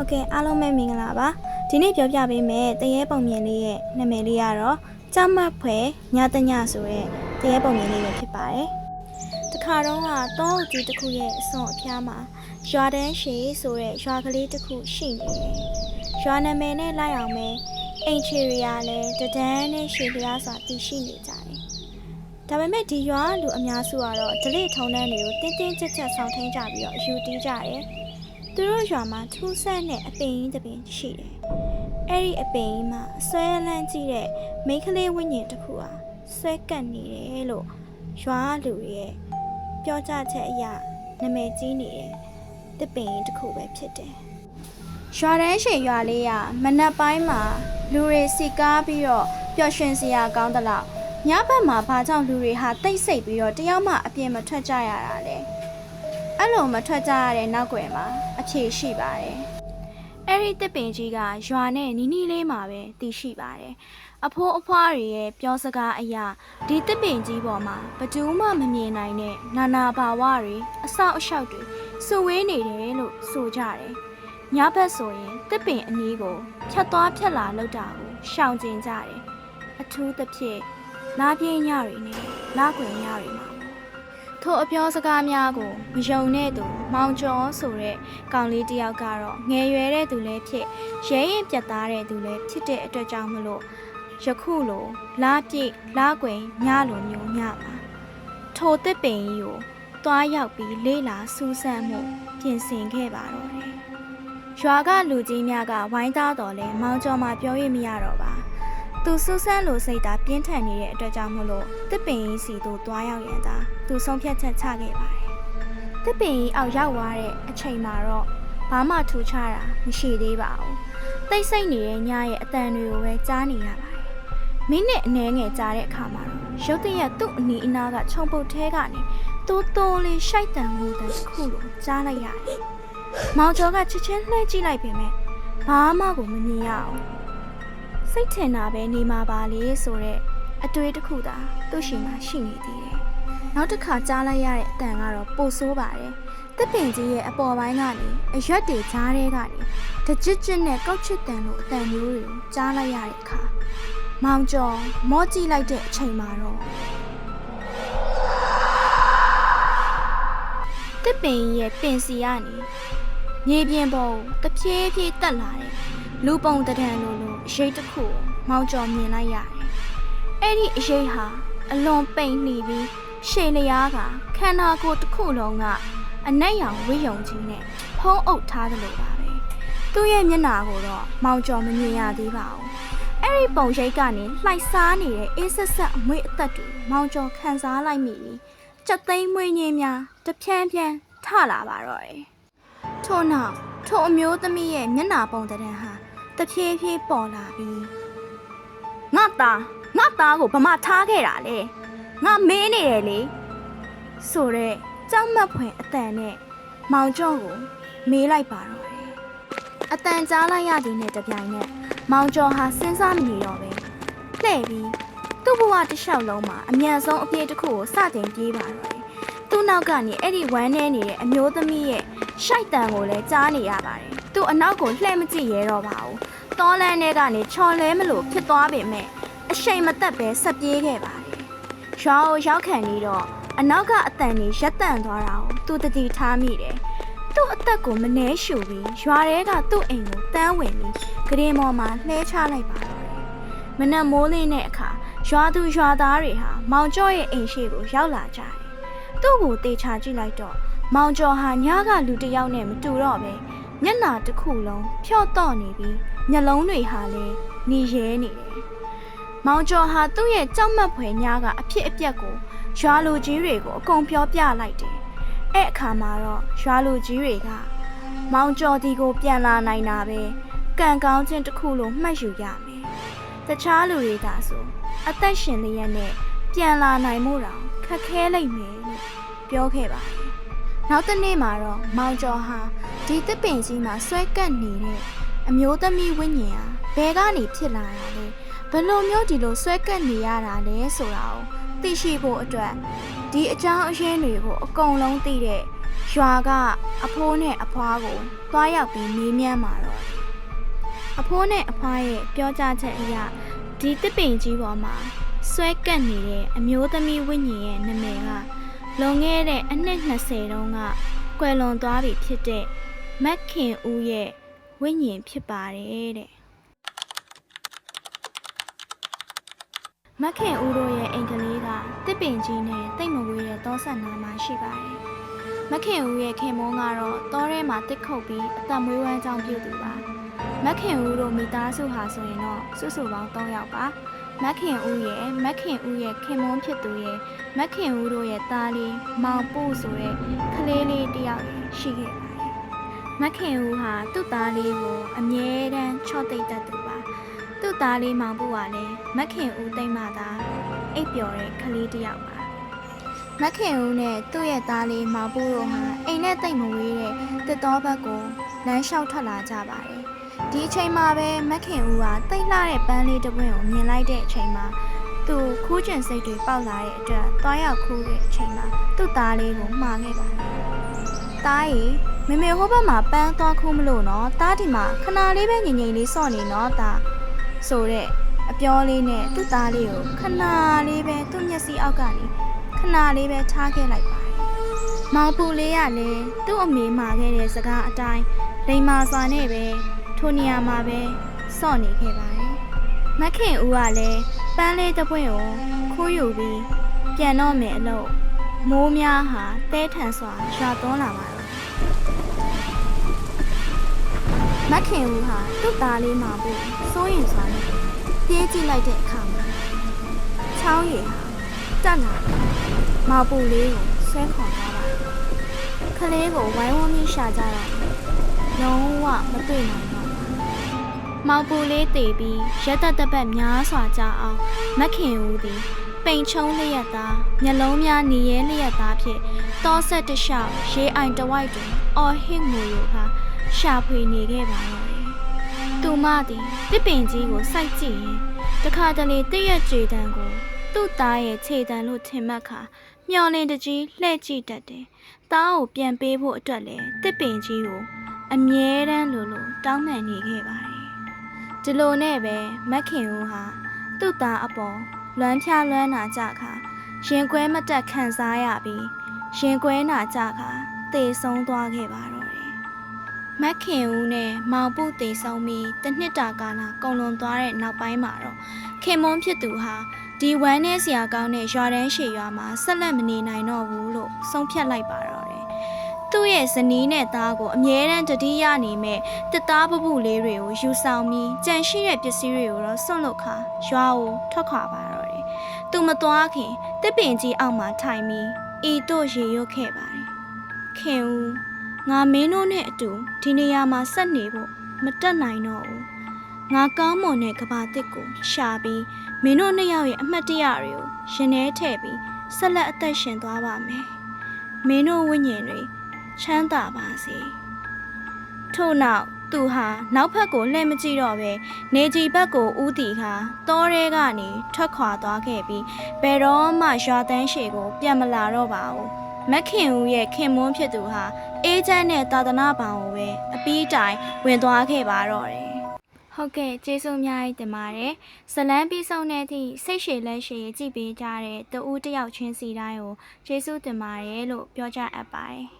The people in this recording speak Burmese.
ဟုတ်ကဲ့အားလုံးပဲမင်္ဂလာပါဒီနေ့ပြောပြပေးမယ်တရေပုံမြင်လေးရဲ့နာမည်လေးကတော့ကြမတ်ဖွယ်ညတညဆိုတဲ့တရေပုံမြင်လေးပဲဖြစ်ပါတယ်တခါတော့ကတော့ဒီတစ်ခုရဲ့အစွန်အဖျားမှာရွာတန်းရှည်ဆိုတဲ့ရွာကလေးတစ်ခုရှိနေတယ်ရွာနာမည်နဲ့လိုက်အောင်ပဲအိမ်ချေရီယာလည်းတဒန်းနဲ့ရှည်လျားစွာတည်ရှိနေကြတယ်ဒါပေမဲ့ဒီရွာလူအများစုကတော့ဒလိထုံတန်းတွေကိုတင်းတင်းကြပ်ကြပ်ဆောင်ထင်းကြပြီးတော့အယူတီးကြတယ် သူတို့ရွာမှာထူးဆန်းတဲ့အပင်ကြီးတစ်ပင်ရှိတယ်။အဲ့ဒီအပင်ကြီးမှာဆွဲလန်းကြည့်တဲ့မိန်းကလေးဝိညာဉ်တစ်ခုဟာဆွဲကပ်နေတယ်လို့ရွာလူတွေရဲ့ပြောကြချက်အရနာမည်ကြီးနေတဲ့တစ်ပင်ကြီးတစ်ခုပဲဖြစ်တယ်။ရွာတန်းရှိရွာလေးကမနက်ပိုင်းမှာလူတွေစီကားပြီးတော့ပျော်ရွှင်စရာကောင်းသလောက်ညဘက်မှာဘာကြောင့်လူတွေဟာတိတ်ဆိတ်ပြီးတော့တယောက်မှအပြင်မထွက်ကြရတာလဲ။ အဲ့လိုမထွက်ကြရတဲ့နောက်ွယ်မှာအခြေရှိပါတယ်။အဲ့ဒီတစ်ပင်ကြီးကရွာနဲ့နီးနီးလေးမှာပဲတည်ရှိပါတယ်။အဖိုးအဖွားတွေရဲ့ပြောစကားအရာဒီတစ်ပင်ကြီးပေါ်မှာဘယ်သူမှမမြင်နိုင်တဲ့နာနာဘာဝတွေအဆောက်အအုံတွေစုဝေးနေတယ်လို့ဆိုကြတယ်။ညဘက်ဆိုရင်တစ်ပင်အနီးကိုဖြတ်သွားဖြတ်လာလောက်တာကိုရှောင်ကျဉ်ကြတယ်။အထူးသဖြင့်လာပြင်းညတွေနဲ့လာကွယ်ညတွေမှာ ထိုအပြောစကားများကိုမယုံတဲ့သူမောင်ကျော်ဆိုတဲ့ကောင်လေးတစ်ယောက်ကတော့ငယ်ရွယ်တဲ့သူလည်းဖြစ်ရဲရင်ပြတ်သားတဲ့သူလည်းဖြစ်တဲ့အတွက်ကြောင့်မလို့ယခုလိုလာပြည့်လာကွယ်ညလိုမျိုးညပါထိုတစ်ပင်ကြီးကိုတွားရောက်ပြီးလေးလာစူးစမ်းမှုပြင်ဆင်ခဲ့ပါတော့တယ်ရွာကလူကြီးများကဝိုင်းသားတော်လဲမောင်ကျော်မှပြောရမရတော့ပါ သူစူးစမ်းလို့စိတ်သာပြင်းထန်နေတဲ့အတွက်ကြောင့်မို့လို့တစ်ပင်ကြီးစီတို့တွားရောက်ရန်သာသူဆုံးဖြတ်ချက်ချခဲ့ပါတယ်။တစ်ပင်ကြီးအောက်ရောက်သွားတဲ့အချိန်မှာတော့ဘာမှထူခြားတာမရှိသေးပါဘူး။တိတ်ဆိတ်နေတဲ့ညရဲ့အတန်တွေကိုပဲကြားနေရပါတယ်။မိနစ်အနည်းငယ်ကြာတဲ့အခါမှာတော့ရုတ်တရက်သူ့အနီးအနားကခြုံပုတ်ထဲကနေတိုးတိုးလေးရှိုက်တန်မှုတန်တစ်ခုလိုကြားလိုက်ရတယ်။မောင်ကျော်ကချက်ချင်းလှည့်ကြည့်လိုက်ပေမဲ့ဘာမှကိုမမြင်ရအောင် စိတ်ထင်တာပဲနေမှာပါလေဆိုတော့အတွေးတစ်ခုသာသူ့ရှိမှရှိနေသေးတယ်။နောက်တစ်ခါကြားလိုက်ရတဲ့အတန်ကတော့ပိုဆိုးပါတယ်။တစ်ပင်ကြီးရဲ့အပေါ်ပိုင်းကနေအရွက်တွေကြားထဲကနေတကြစ်ကြစ်နဲ့ကောက်ချစ်တန်လို့အတန်မျိုးတွေကိုကြားလိုက်ရတဲ့အခါမောင်ကျော်မော့ကြည့်လိုက်တဲ့အချိန်မှာတော့တစ်ပင်ကြီးရဲ့ပင်စီကနေမြေပြင်ပေါ်ကိုတဖြည်းဖြည်းတက်လာတဲ့ လူပုံတံတန်လိုလိုအရေးတစ်ခုကိုမောင်ကျော်မြင်လိုက်ရတယ်။အဲ့ဒီအရေးဟာအလွန်ပိန်လှီပြီးရှေလျားကခန္ဓာကိုယ်တစ်ခုလုံးကအနက်ရောင်ဝိယုံကြီးနဲ့ဖုံးအုပ်ထားတယ်လို့ပါပဲ။သူ့ရဲ့မျက်နှာကိုတော့မောင်ကျော်မမြင်ရသေးပါဘူး။အဲ့ဒီပုံရိပ်ကနေလှိုက်စားနေတဲ့အေးဆက်ဆက်အမွေအသက်တွေမောင်ကျော်ခံစားလိုက်မိပြီးကြက်သိမ်းမွေးညင်းများတဖြန်းဖြန်းထလာပါတော့တယ်။ထို့နောက်ထိုအမျိုးသမီးရဲ့မျက်နှာပုံတံဟာ တဖြည်းဖြည်းပေါ်လာပြီးငါသားငါသားကိုဗမာထားခဲ့တာလေငါမင်းနေတယ်လေဆိုတော့ကြောက်မက်ဖွယ်အတန်နဲ့မောင်ကျော်ကိုမေးလိုက်ပါတော့တယ်အတန်ကြားလိုက်ရသည်နဲ့တပြိုင်နက်မောင်ကျော်ဟာစဉ်းစားမနေတော့ပဲလှဲ့ပြီးသူ့ဘဝတစ်လျှောက်လုံးမှာအမြန်ဆုံးအပြေးတစ်ခုကိုစတင်ပြေးပါတော့တယ်သူ့နောက်ကနေအဲ့ဒီဝမ်းနေနေတဲ့အမျိုးသမီးရဲ့ရှိုက်တန်ကိုလည်းကြားနေရပါတယ်သူ့အနောက်ကိုလှည့်မကြည့်ရဲတော့ပါဘူး တောလန်းထဲကနေချော်လဲမလို့ဖြစ်သွားပေမဲ့အရှိန်မသက်ပဲဆက်ပြေးခဲ့ပါတယ်။ရွာကိုရောက်ခံနေတော့အနောက်ကအတန်ကြီးရက်တန့်သွားတာကိုသူတတိထားမိတယ်။သူ့အသက်ကိုမနှဲရှူပြီးရွာထဲကသူ့အိမ်ကိုတန်းဝင်ပြီးဂရင်မော်မှာလှဲချလိုက်ပါတော့တယ်။မနက်မိုးလင်းတဲ့အခါရွာသူရွာသားတွေဟာမောင်ကျော်ရဲ့အိမ်ရှိကိုရောက်လာကြတယ်။သူ့ကိုတေချာကြည့်လိုက်တော့မောင်ကျော်ဟာညကလူတစ်ယောက်နဲ့မတူတော့ပဲ မျက်နှာတစ်ခုလုံးဖြော့တော့နေပြီးမျက်လုံးတွေဟာလည်းหนีရဲနေတယ်။မောင်ကျော်ဟာသူ့ရဲ့ကြောက်မက်ဖွယ်ညားကအဖြစ်အပျက်ကိုရွာလူကြီးတွေကိုအကုန်ပြောပြလိုက်တယ်။အဲ့အခါမှာတော့ရွာလူကြီးတွေကမောင်ကျော်ဒီကိုပြန်လာနိုင်တာပဲကံကောင်းခြင်းတစ်ခုလို့မှတ်ယူရမယ်။တခြားလူတွေကဆိုအသက်ရှင်လျက်နဲ့ပြန်လာနိုင်မှုတောင်ခက်ခဲလိမ့်မယ်လို့ပြောခဲ့ပါတယ်။ နောက်တစ်နေ့မှာတော့မောင်ကျော်ဟာဒီတစ်ပင်ကြီးမှာဆွဲကပ်နေတဲ့အမျိုးသမီးဝိညာဉ်ဟာဘယ်ကနေဖြစ်လာတာလဲဘယ်လိုမျိုးဒီလိုဆွဲကပ်နေရတာလဲဆိုတာကိုသိရှိဖို့အတွက်ဒီအကြောင်းအရင်းတွေကိုအကုန်လုံးသိတဲ့ရွာကအဖိုးနဲ့အဖွားကိုသွားရောက်ပြီးမေးမြန်းมาတော့အဖိုးနဲ့အဖွားရဲ့ပြောကြားချက်အရဒီတစ်ပင်ကြီးပေါ်မှာဆွဲကပ်နေတဲ့အမျိုးသမီးဝိညာဉ်ရဲ့နာမည်က လွန်ခဲ့တဲ့အနှစ်20တုန်းကကွယ်လွန်သွားပြီဖြစ်တဲ့မက်ခင်ဦးရဲ့ဝိညာဉ်ဖြစ်ပါတယ်တဲ့မက်ခင်ဦးတို့ရဲ့အိမ်ကလေးကတစ်ပင်ကြီးနဲ့တိတ်မဝေးတဲ့တောဆက်နာမှာရှိပါတယ်။မက်ခင်ဦးရဲ့ခင်မုန်းကတော့တောထဲမှာတစ်ခုတ်ပြီးအသက်မွေးဝမ်းကြောင်းပြုသူပါ။မက်ခင်ဦးတို့မိသားစုဟာဆိုရင်တော့စုစုပေါင်း3ယောက်ပါ။ မက်ခင်ဦးရဲ့မက်ခင်ဦးရဲ့ခင်မုန်းဖြစ်သူရဲ့မက်ခင်ဦးတို့ရဲ့သားလေးမောင်ပို့ဆိုတဲ့ကလေးလေးတစ်ယောက်ရှိခဲ့ပါတယ်။မက်ခင်ဦးဟာသူ့သားလေးကိုအမြဲတမ်းချော့သိမ့်တတ်သူပါ။သူ့သားလေးမောင်ဖို့ကလည်းမက်ခင်ဦးတိတ်မှသာအိပ်ပျော်တဲ့ကလေးတစ်ယောက်ပါမက်ခင်ဦးနဲ့သူ့ရဲ့သားလေးမောင်ဖို့တို့ဟာအိမ်နဲ့တိတ်မဝေးတဲ့တစ်တော်ဘက်ကိုလမ်းလျှောက်ထွက်လာကြပါတယ် ဒီအချိန်မှာပဲမက်ခင်ဦးကတိတ်လှတဲ့ပန်းလေးတစ်ပွင့်ကိုမြင်လိုက်တဲ့အချိန်မှာသူခိုးကျင်စိတ်တွေပေါက်လာတဲ့အတွက်တွားရောက်ခိုးတဲ့အချိန်မှာသူ့သားလေးကိုမှားခဲ့ပါတယ်။သားရီမေမေဟိုဘက်မှာပန်းသွားခိုးမလို့နော်။သားဒီမှာခဏလေးပဲငြိမ်ငြိမ်လေးစော့နေနော်သား။ဆိုတဲ့အပြောလေးနဲ့သူ့သားလေးကိုခဏလေးပဲသူ့မျက်စိအောက်ကနေခဏလေးပဲထားခဲ့လိုက်ပါတယ်။မောင်ပူလေးကလည်းသူ့အမေမှာခဲ့တဲ့စကားအတိုင်းလိမ္မာစွာနဲ့ပဲ ထိုနေရာမှာပဲစော့နေခဲ့ပါတယ်။မက်ခင်ဦးကလည်းပန်းလေးတစ်ပွင့်ကိုခိုးယူပြီးပြန်တော့မယ်အလို့မိုးများဟာတဲထန်စွာရွာသွန်းလာပါတော့မက်ခင်ဦးဟာသူ့သားလေးမှာဖို့စိုးရင်စွာနဲ့ပြေးကြည့်လိုက်တဲ့အခါမှာချောင်းရည်ဟာတက်လာတယ်မော်ပူလေးကိုဆွဲခေါ်သွားပါတယ်ခလေးကိုဝိုင်းဝန်းပြီးရှာကြတော့လုံးဝမတွေ့နိုင်တော့ဘူး မောင်ပူလေးတည်ပြီးရက်သက်သက်ပတ်များစွာကြာအောင်မက်ခင်ဦးသည်ပိန်ချုံလျက်သားမျက်လုံးများနေရဲလျက်သားဖြင့်တောဆက်တလျှောက်ရေအိုင်တဝိုက်တွင်အော်ဟစ်ငိုလိုကရှာဖွေနေခဲ့ပါတော့တယ်။သူမသည်တစ်ပင်ကြီးကိုစိုက်ကြည့်ရင်တခါတလေတည့်ရက်ကြွေတံကိုသူ့သားရဲ့ခြေတံလို့ထင်မှတ်ခါမျောလင်းတကြီးလှဲ့ကြည့်တတ်တယ်။သားကိုပြန်ပေးဖို့အတွက်လည်းတစ်ပင်ကြီးကိုအမြဲတမ်းလိုလိုတောင်းပန်နေခဲ့ပါတယ်။ ဒီလိုနဲ့ပဲမက်ခင်ဦးဟာသူ့သားအပေါ်လွမ်းဖြားလွမ်းနာကြခါရင်ကွဲမတက်ခံစားရပြီးရင်ကွဲနာကြခါတေဆုံးသွားခဲ့ပါတော့တယ်။မက်ခင်ဦးနဲ့မောင်ပုတေဆုံးပြီးတစ်နှစ်တာကာလကုန်လွန်သွားတဲ့နောက်ပိုင်းမှာတော့ခင်မွန်းဖြစ်သူဟာဒီဝမ်းနဲ့ဆရာကောင်းတဲ့ရွာတန်းရှည်ရွာမှာဆက်လက်မနေနိုင်တော့ဘူးလို့ဆုံးဖြတ်လိုက်ပါတော့တယ်။ သူ့ရဲ့ဇနီးနဲ့သားကိုအမြဲတမ်းတတိယနေမဲ့တစ်သားပပုလေးတွေကိုယူဆောင်ပြီးကြံရှိတဲ့ပစ္စည်းတွေကိုတော့စွန့်လွတ်ခါရွာကိုထွက်ခွာပါတော့တယ်။သူမသွားခင်တစ်ပင်ကြီးအောက်မှာထိုင်ပြီးဤတို့ရေရွတ်ခဲ့ပါတယ်။ခင်ဦးငါမင်းတို့နဲ့အတူဒီနေရာမှာဆက်နေဖို့မတက်နိုင်တော့ဘူး။ငါကောင်းမွန်တဲ့ကဘာတစ်ကိုရှာပြီးမင်းတို့နှစ်ယောက်ရဲ့အမှတ်တရတွေကိုရင်ထဲထည့်ပြီးဆက်လက်အသက်ရှင်သွားပါမယ်။မင်းတို့ဝိညာဉ်တွေ ချမ်းသာပါစေ။ထို့နောက်သူဟာနောက်ဖက်ကိုလှည့်မကြည့်တော့ပဲနေကြီးဘက်ကိုဦးတီခါတောထဲကနေထွက်ခွာသွားခဲ့ပြီးဘယ်တော့မှရွာတန်းရှည်ကို ပြန်မလာတော့ပါဘူးမက်ခင်ဦးရဲ့ခင်မွန်းဖြစ်သူဟာအေးချမ်းတဲ့သာသနာပေါင်ကိုပဲအပီးတိုင်ဝင်သွားခဲ့ပါတော့တယ်ဟုတ်ကဲ့ကျေးဇူးအများကြီးတင်ပါတယ်ဇလန်းပြီးဆုံးတဲ့အထိစိတ်ရှည်လက်ရှည်ကြည့်ပေးကြတဲ့တူဦးတစ်ယောက်ချင်းစီတိုင်းကိုကျေးဇူးတင်ပါတယ်လို့ပြောကြအပ်ပါတယ်